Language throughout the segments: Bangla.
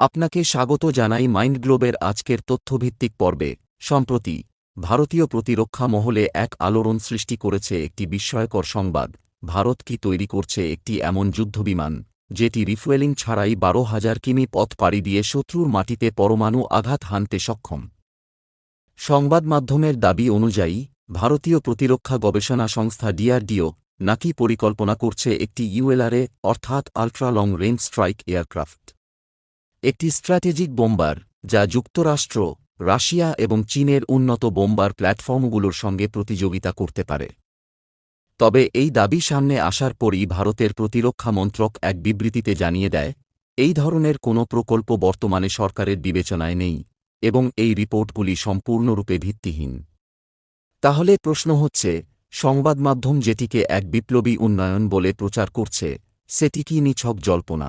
আপনাকে স্বাগত জানাই মাইন্ড গ্লোবের আজকের তথ্যভিত্তিক পর্বে। সম্প্রতি, ভারতীয় প্রতিরক্ষা মহলে এক আলোড়ন সৃষ্টি করেছে একটি বিস্ময়কর সংবাদ। ভারত কি তৈরি করছে একটি এমন যুদ্ধবিমান, যেটি রিফুয়েলিং ছাড়াই বারো হাজার কিমি পথ পাড়ি দিয়ে শত্রুর মাটিতে পরমাণু আঘাত হানতে সক্ষম? সংবাদ মাধ্যমের দাবি অনুযায়ী, ভারতীয় প্রতিরক্ষা গবেষণা সংস্থা ডিআরডিও নাকি পরিকল্পনা করছে একটি ইউএলআরএ, অর্থাৎ ultra long range strike aircraft. একটি স্ট্র্যাটেজিক বোম্বার, যা যুক্তরাষ্ট্র, রাশিয়া এবং চীনের উন্নত বোম্বার প্ল্যাটফর্মগুলোর সঙ্গে প্রতিযোগিতা করতে পারে। তবে এই দাবি সামনে আসার পরই ভারতের প্রতিরক্ষা মন্ত্রক এক বিবৃতিতে জানিয়ে দেয়, এই ধরনের কোনো প্রকল্প বর্তমানে সরকারের বিবেচনায় নেই এবং এই রিপোর্টগুলি সম্পূর্ণরূপে ভিত্তিহীন। তাহলে প্রশ্ন হচ্ছে সংবাদ মাধ্যম যেটিকে এক বিপ্লবী উন্নয়ন বলে প্রচার করছে, সেটি কি নিছক জল্পনা?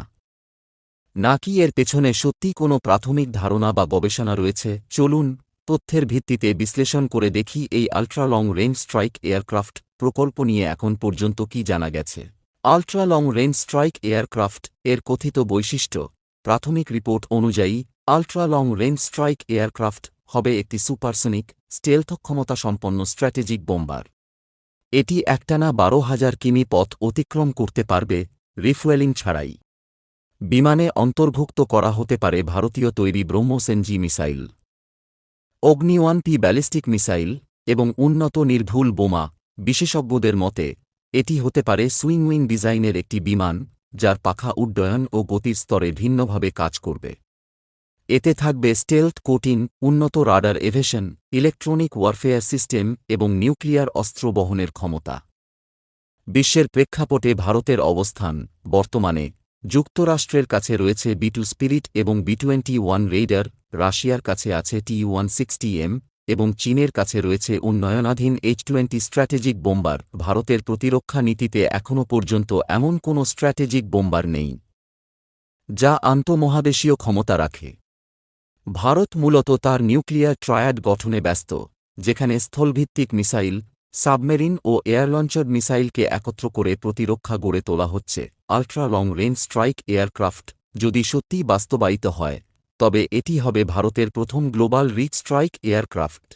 নাকি এর পেছনে সত্যি কোনো প্রাথমিক ধারণা বা গবেষণা রয়েছে? চলুন তথ্যের ভিত্তিতে বিশ্লেষণ করে দেখি এই ultra long range strike aircraft প্রকল্প নিয়ে এখন পর্যন্ত কি জানা গেছে। Ultra long range strike aircraft এর কথিত বৈশিষ্ট্য, প্রাথমিক রিপোর্ট অনুযায়ী ultra long range strike aircraft হবে একটি সুপারসনিক স্টেলথ ক্ষমতা সম্পন্ন স্ট্র্যাটেজিক বোম্বার এটি একটানা বারো হাজার কিমি পথ অতিক্রম করতে পারবে রিফুয়েলিং ছাড়াই। বিমানে অন্তর্ভুক্ত করা হতে পারে ভারতীয় তৈরি BrahMos NG missile. Agni one P ballistic missile এবং উন্নত নির্ভুল বোমা, বিশেষজ্ঞদের মতে, এটি হতে পারে সুইংউইং ডিজাইনের একটি বিমান, যার পাখা উড্ডয়ন ও গতির স্তরে ভিন্নভাবে কাজ করবে। এতে থাকবে স্টেলথ কোটিং উন্নত radar evasion, electronic warfare system এবং নিউক্লিয়ার অস্ত্র বহনের ক্ষমতা। বিশ্বের প্রেক্ষাপটে ভারতের অবস্থান বর্তমানে যুক্তরাষ্ট্রের কাছে রয়েছে বি টু স্পিরিট এবং বি টোয়েন্টি ওয়ান রেইডার, রাশিয়ার কাছে আছে টি ওয়ান সিক্সটি এম এবং চীনের কাছে রয়েছে উন্নয়নাধীন এইচ টোয়েন্টি স্ট্র্যাটেজিক বোম্বার। ভারতের প্রতিরক্ষা নীতিতে এখনও পর্যন্ত এমন কোনো স্ট্র্যাটেজিক বোম্বার নেই যা আন্তঃমহাদেশীয় ক্ষমতা রাখে। ভারত মূলত তার নিউক্লিয়ার ট্রায়াড গঠনে ব্যস্ত, যেখানে স্থলভিত্তিক মিসাইল সাবমেরিন ও এয়ার লঞ্চার মিসাইলকে একত্র করে প্রতিরক্ষা গড়ে তোলা হচ্ছে। Ultra long range strike aircraft, যদি সত্যিই বাস্তবায়িত হয়, তবে এটি হবে ভারতের প্রথম গ্লোবাল রিচ স্ট্রাইক এয়ারক্রাফট,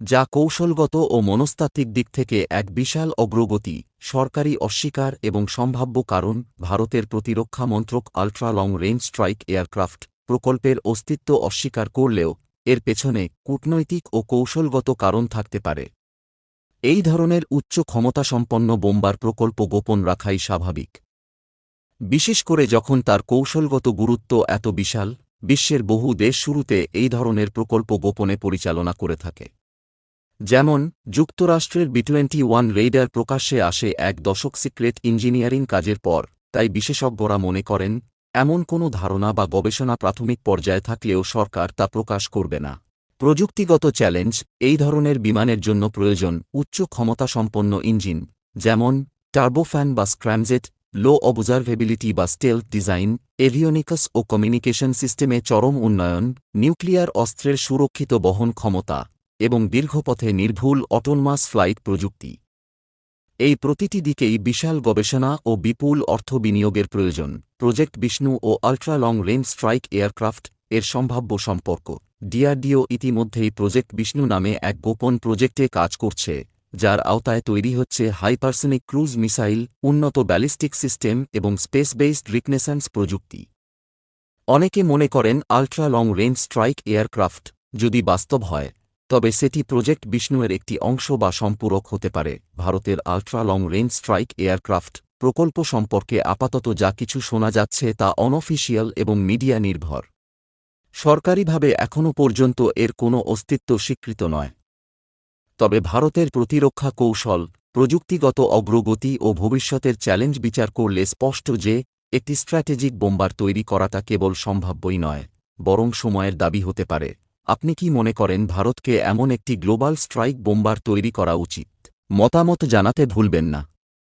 যা কৌশলগত ও মনস্তাত্ত্বিক দিক থেকে এক বিশাল অগ্রগতি, সরকারি অস্বীকার এবং সম্ভাব্য কারণ ভারতের প্রতিরক্ষা মন্ত্রক ultra long range strike aircraft প্রকল্পের অস্তিত্ব অস্বীকার করলেও, এর পেছনে কূটনৈতিক ও কৌশলগত কারণ থাকতে পারে। এই ধরনের উচ্চ ক্ষমতাসম্পন্ন বোম্বার প্রকল্প গোপন রাখাই স্বাভাবিক। বিশেষ করে যখন তার কৌশলগত গুরুত্ব এত বিশাল, বিশ্বের বহু দেশ শুরুতে এই ধরনের প্রকল্প গোপনে পরিচালনা করে থাকে। যেমন, যুক্তরাষ্ট্রের বি টোয়েন্টি ওয়ান রেইডার প্রকাশ্যে আসে এক দশক সিক্রেট ইঞ্জিনিয়ারিং কাজের পর, তাই বিশেষজ্ঞরা মনে করেন, এমন কোনো ধারণা বা গবেষণা প্রাথমিক পর্যায়ে থাকলেও সরকার তা প্রকাশ করবে না। প্রযুক্তিগত চ্যালেঞ্জ এই ধরনের বিমানের জন্য প্রয়োজন উচ্চ ক্ষমতাসম্পন্ন ইঞ্জিন, যেমন টার্বোফ্যান বা স্ক্র্যামজেট, লো অবজারভেবিলিটি বা স্টেলথ ডিজাইন, এভিওনিকাস ও কমিউনিকেশন সিস্টেমে চরম উন্নয়ন, নিউক্লিয়ার অস্ত্রের সুরক্ষিত বহন ক্ষমতা, এবং দীর্ঘপথে নির্ভুল অটোনমাস ফ্লাইট প্রযুক্তি। এই প্রতিটি দিকেই বিশাল গবেষণা ও বিপুল অর্থ বিনিয়োগের প্রয়োজন। প্রজেক্ট বিষ্ণু ও ultra long range strike aircraft এর সম্ভাব্য সম্পর্ক। ডিআরডিও ইতিমধ্যেই প্রজেক্ট বিষ্ণু নামে এক গোপন প্রজেক্টে কাজ করছে, যার আওতায় তৈরি হচ্ছে হাইপার্সনিক ক্রুজ মিসাইল উন্নত ব্যালিস্টিক সিস্টেম এবং স্পেস বেসড রিকনেসান্স প্রযুক্তি। অনেকে মনে করেন ultra long range strike aircraft যদি বাস্তব হয়, তবে সেটি প্রজেক্ট বিষ্ণুয়ের একটি অংশ বা সম্পূরক হতে পারে। ভারতের ultra long range strike aircraft প্রকল্প সম্পর্কে আপাতত যা কিছু শোনা যাচ্ছে তা অনঅফিসিয়াল এবং মিডিয়া নির্ভর। সরকারিভাবে এখনও পর্যন্ত এর কোনো অস্তিত্ব স্বীকৃত নয়। তবে ভারতের প্রতিরক্ষা কৌশল, প্রযুক্তিগত অগ্রগতি ও ভবিষ্যতের চ্যালেঞ্জ বিচার করলে স্পষ্ট যে, একটি স্ট্র্যাটেজিক বোম্বার তৈরি করাটা কেবল সম্ভাব্যই নয়, বরং সময়ের দাবি হতে পারে। আপনি কি মনে করেন ভারতকে এমন একটি গ্লোবাল স্ট্রাইক বোম্বার তৈরি করা উচিত? মতামত জানাতে ভুলবেন না।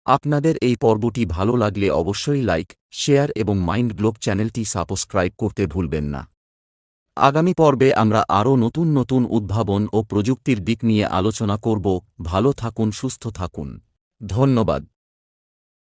আপনাদের এই পর্বটি ভালো লাগলে অবশ্যই লাইক, শেয়ার এবং মাইন্ড গ্লোব চ্যানেলটি সাবস্ক্রাইব করতে ভুলবেন না। আগামী পর্বে আমরা আরও নতুন নতুন উদ্ভাবন ও প্রযুক্তির দিক নিয়ে আলোচনা করব। ভালো থাকুন, সুস্থ থাকুন। ধন্যবাদ।